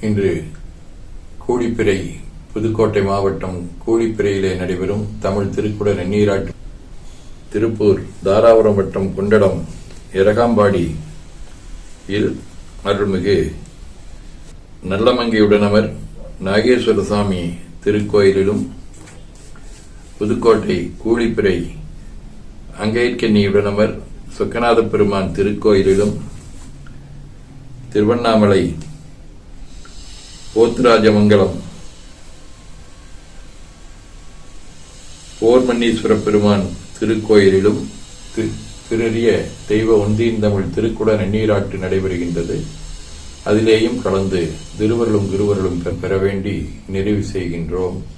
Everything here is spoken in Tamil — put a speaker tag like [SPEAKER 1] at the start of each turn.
[SPEAKER 1] இன்று கூடிப்பிறை புதுக்கோட்டை மாவட்டம் கூடிப்பிறையிலே நடைபெறும் தமிழ் திருக்குடர் நீராட்டு திருப்பூர் தாராபுரம் வட்டம் குண்டடம் எரகாம்பாடி இல் அருள்மிகு நல்லமங்கையுடனவர் நாகேஸ்வர சாமி திருக்கோயிலிலும் புதுக்கோட்டை கூலிப்பிறை அங்கையற்கன்னியுடனவர் சொக்கநாத பெருமான் திருக்கோயிலிலும் திருவண்ணாமலை போத்துராஜமங்கலம் போர்மன்னீஸ்வர பெருமான் திருக்கோயிலிலும் தி- திருறிய தெய்வ ஒந்தியந்தமிழ் திருக்குட நன்னீராட்டு நடைபெறுகின்றது. அதிலேயும் கலந்து திருவருளும் குருவருளும் பெற வேண்டி நிறைவு செய்கின்றோம்.